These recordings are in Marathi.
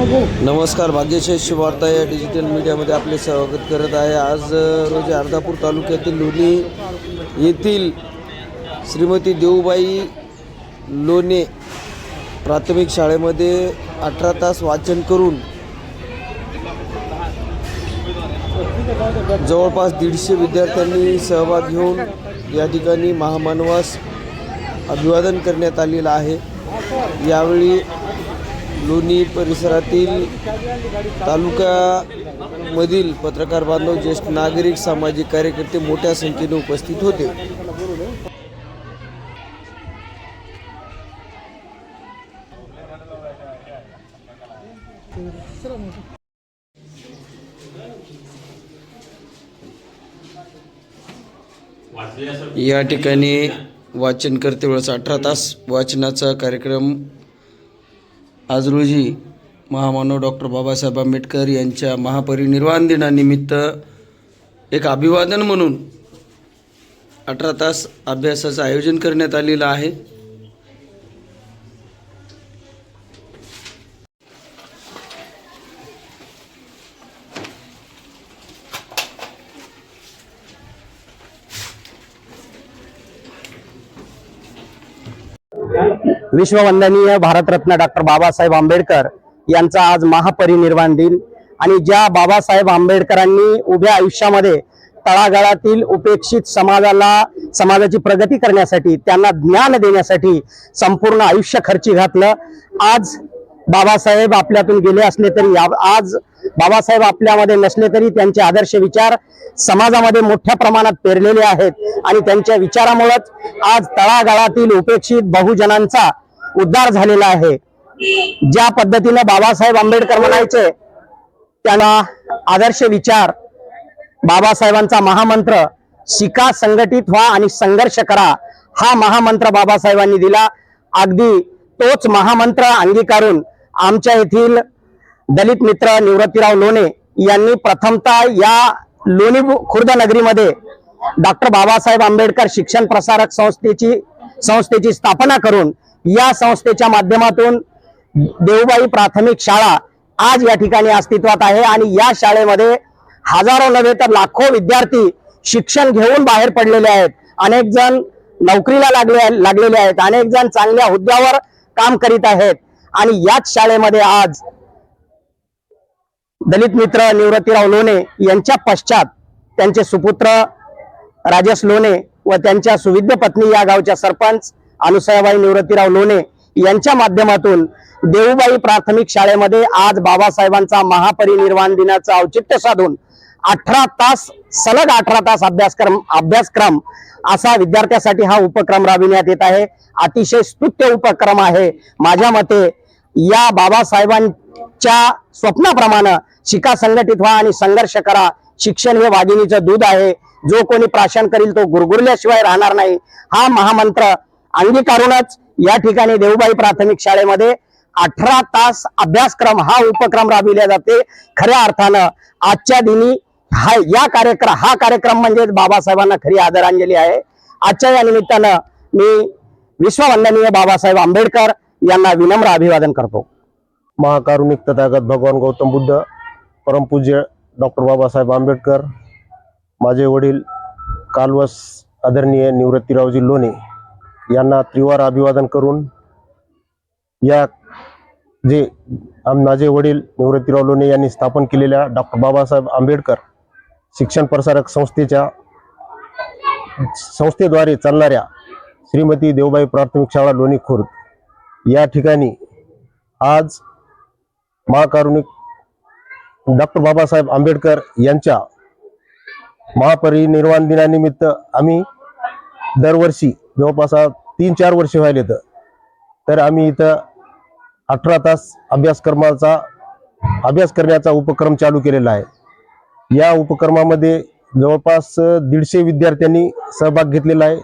नमस्कार भाग्यशेष वार्ता या डिजिटल मीडियामध्ये आपले स्वागत करत आहे. आज रोजी अर्धापूर तालुक्यातील लोणी येथील श्रीमती देऊबाई लोणे प्राथमिक शाळेमध्ये अठरा तास वाचन करून जवळपास दीडशे विद्यार्थ्यांनी सहभाग घेऊन या ठिकाणी महामानवास अभिवादन करण्यात आलेलं आहे. यावेळी लोणी परिसरातील तालुक्यामधील पत्रकार बांधव ज्येष्ठ नागरिक सामाजिक कार्यकर्ते मोठ्या संख्येने उपस्थित होते. या ठिकाणी वाचन करते वेळेस अठरा तास वाचनाचा कार्यक्रम आज रोजी महामानव डॉक्टर बाबासाहेब आंबेडकर यांच्या महापरिनिर्वाण दिनानिमित्त एक अभिवादन म्हणून अठरा तास अभ्यासाचं आयोजन करण्यात आलेलं आहे. विश्ववंदनीय भारतरत्न डॉक्टर बाबासाहेब आंबेडकर यांचा आज महापरिनिर्वाण दिन. आणि ज्या बाबासाहेब आंबेडकरांनी उभ्या आयुष्यामध्ये तळागाळातील उपेक्षित समाजाला समाजाची प्रगती करण्यासाठी त्यांना ज्ञान देण्यासाठी संपूर्ण आयुष्य खर्ची घातलं. आज बाबासाहेब आपल्यातून गेले असले तरी आज बाबासाहेब आपल्यामध्ये नसले तरी त्यांचे आदर्श विचार समाजामध्ये मोठ्या प्रमाणात पेरलेले आहेत. आणि त्यांच्या विचारामुळेच आज तळागाळातील उपेक्षित बहुजनांचा उद्धार झालेला आहे. ज्या पद्धतीने बाबासाहेब आंबेडकर म्हणायचे त्यांना आदर्श विचार बाबासाहेबांचा महामंत्र शिका संघटित व्हा आणि संघर्ष करा हा महामंत्र बाबासाहेबांनी दिला. अगदी तोच महामंत्र अंगीकारून आमच्या येथील दलित मित्र निवृत्तीराव लोणे यांनी प्रथमतः या लोणी खुर्द नगरीमध्ये डॉक्टर बाबासाहेब आंबेडकर शिक्षण प्रसारक संस्थेची संस्थेची स्थापना करून या संस्थेच्या माध्यमातून देवबाई प्राथमिक शाळा आज या ठिकाणी अस्तित्वात आहे आणि या शाळेमध्ये हजारो नव्हे तर लाखो विद्यार्थी शिक्षण घेऊन बाहेर पडलेले आहेत. अनेक जण नोकरीला लागले लागलेले आहेत. अनेक जण चांगल्या हुद्द्यावर काम करीत आहेत. आणि याच शाळेमध्ये आज दलित मित्र निवृत्तीराव लोणे यांच्या पश्चात त्यांचे सुपुत्र राजेश लोणे व त्यांच्या सुविद्य पत्नी या गावच्या सरपंच अनुसयाबाई निवृत्तीराव लोणे यांच्या माध्यमातून देऊबाई प्राथमिक शाळेमध्ये आज बाबासाहेबांचा महापरिनिर्वाण दिनाचं औचित्य साधून अठरा तास सलग अठरा तास अभ्यासक्रम अभ्यासक्रम असा विद्यार्थ्यासाठी हा उपक्रम राबविण्यात येत आहे. अतिशय स्तुत्य उपक्रम आहे. माझ्या मते या बाबासाहेबांच्या स्वप्नाप्रमाणे शिका संघटित व्हा आणि संघर्ष करा. शिक्षण हे वाघिणीचं दूध आहे. जो कोणी प्राशन करील तो गुरगुरल्याशिवाय राहणार नाही. हा महामंत्र अंगीकारूनच या ठिकाणी देवबाई प्राथमिक शाळेमध्ये अठरा तास अभ्यासक्रम हा उपक्रम राबविला जाते. खऱ्या अर्थानं आजच्या दिनी हा या कार्यक्रम हा कार्यक्रम म्हणजे बाबासाहेबांना खरी आदरांजली आहे. आजच्या या निमित्तानं मी विश्ववंदनीय बाबासाहेब आंबेडकर यांना विनम्र अभिवादन करतो. महाकारुणिक तथागत भगवान गौतम बुद्ध परमपूज्य डॉक्टर बाबासाहेब आंबेडकर माझे वडील कालवस आदरणीय निवृत्तीरावजी लोणे यांना त्रिवार अभिवादन करून या जे आम- माझे वडील निवृत्तीराव लोणे यांनी स्थापन केलेल्या डॉक्टर बाबासाहेब आंबेडकर शिक्षण प्रसारक संस्थेच्या संस्थेद्वारे चालणाऱ्या श्रीमती देवबाई प्राथमिक शाळा लोणी खुर्द या ठिकाणी आज महाकारुणिक डॉक्टर बाबासाहेब आंबेडकर यांच्या महापरिनिर्वाण दिनानिमित्त आम्ही दरवर्षी जवळपास तीन चार वर्ष व्हायले येतं तर आम्ही इथं अठरा तास अभ्यासक्रमाचा अभ्यास करण्याचा उपक्रम चालू केलेला आहे. या उपक्रमामध्ये जवळपास दीडशे विद्यार्थ्यांनी सहभाग घेतलेला आहे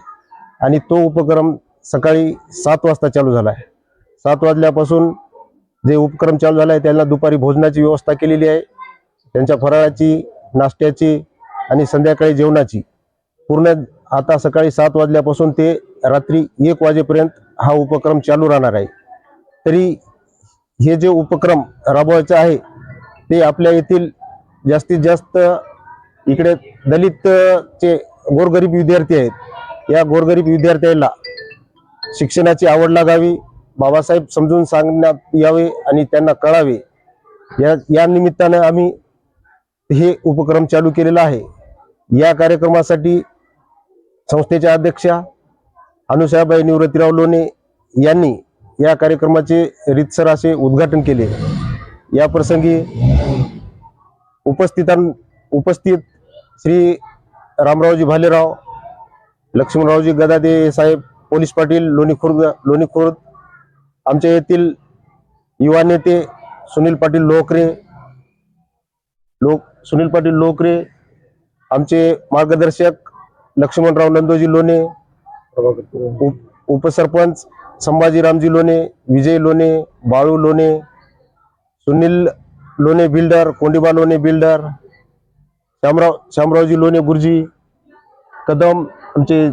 आणि तो उपक्रम सकाळी सात वाजता चालू झाला आहे. सात वाजल्यापासून जे उपक्रम चालू झाला आहे त्यांना दुपारी भोजनाची व्यवस्था केलेली आहे. त्यांच्या फराळाची नाश्त्याची आणि संध्याकाळी जेवणाची. पूर्ण आता सकाळी सात वाजल्यापासून ते रात्री एक वाजेपर्यंत हा उपक्रम चालू राहणार आहे. तरी हे जे उपक्रम राबवायचे आहे ते आपल्या येथील जास्तीत जास्त इकडे दलितचे गोरगरीब विद्यार्थी आहेत. या गोरगरीब विद्यार्थ्याला शिक्षणाची आवड लागावी बाबासाहेब समजून सांगण्यात यावे आणि त्यांना कळावे. या या निमित्तानं आम्ही हे उपक्रम चालू केलेला आहे. या कार्यक्रमासाठी संस्थेच्या अध्यक्षा अनुसाबाई निवृत्तीराव लोणे यांनी या कार्यक्रमाचे रितसर असे उद्घाटन केले. या प्रसंगी उपस्थितां उपस्थित श्री रामरावजी भालेराव लक्ष्मणरावजी गदादे साहेब पोलीस पाटील लोणी खुर्द लोणी खुर्द आमच्या येथील युवा नेते सुनील पाटील लोकरे लोक सुनील पाटील लोकरे आमचे मार्गदर्शक लक्ष्मणराव नंदोजी लोणे उप उपसरपंच संभाजी रामजी लोणे विजय लोणे बाळू लोणे सुनील लोणे बिल्डर कोंडीबा लोणे बिल्डर श्यामराव श्यामरावजी लोणे गुरुजी कदम आमचे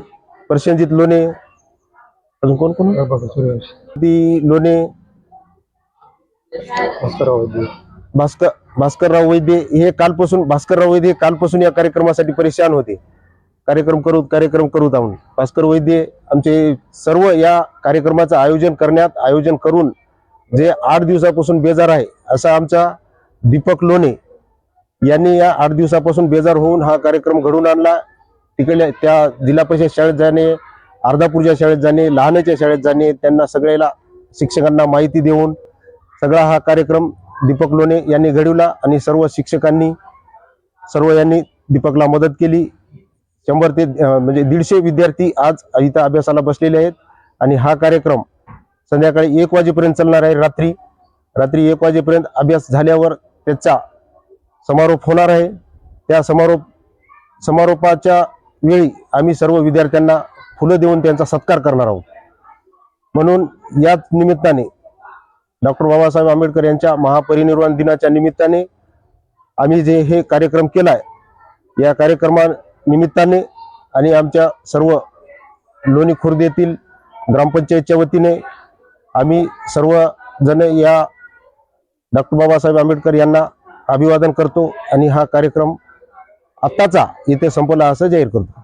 प्रसेनजित लोणे अजून कोण कोण? ती लोणे. भास्कर भास्करराव वैद्य हे कालपासून भास्करराव वैद्य हे कालपासून या कार्यक्रमासाठी परेशान होते. कार्यक्रम करू कार्यक्रम करू आहोत भास्कर वैद्य आमचे सर्व या कार्यक्रमाचं आयोजन करण्यात आयोजन करून जे आठ दिवसापासून बेजार आहे असा आमचा दीपक लोणे यांनी या आठ दिवसापासून बेजार होऊन हा कार्यक्रम घडवून आणला. तिकडल्या त्या जिल्हा परिषद शाळेत जाणे अर्धापूरच्या शाळेत जाणे लहानच्या शाळेत जाणे त्यांना सगळ्याला शिक्षकांना माहिती देऊन सगळा हा कार्यक्रम दीपक लोणे यांनी घडवला आणि सर्व शिक्षकांनी सर्व यांनी दीपकला मदत केली. शंभर ते म्हणजे दीडशे विद्यार्थी आज इथं अभ्यासाला बसलेले आहेत. आणि हा कार्यक्रम संध्याकाळी एक वाजेपर्यंत चालणार आहे रात्री. रात्री एक वाजेपर्यंत अभ्यास झाल्यावर त्याचा समारोप होणार आहे. त्या समारोप समारोपाच्या वेळी आम्ही सर्व विद्यार्थ्यांना फुलं देऊन त्यांचा सत्कार करणार आहोत. म्हणून याच निमित्ताने डॉक्टर बाबासाहेब आंबेडकर यांच्या महापरिनिर्वाण दिनाच्या निमित्ताने आम्ही जे हे कार्यक्रम केलाय या कार्यक्रमा निमित्ताने आणि आमच्या सर्व लोणी खुर्द येथील ग्रामपंचायतच्या वतीने आम्ही सर्वजण या डॉक्टर बाबासाहेब आंबेडकर यांना अभिवादन करतो आणि हा कार्यक्रम आत्ताचा इथे संपला असं जाहीर करतो.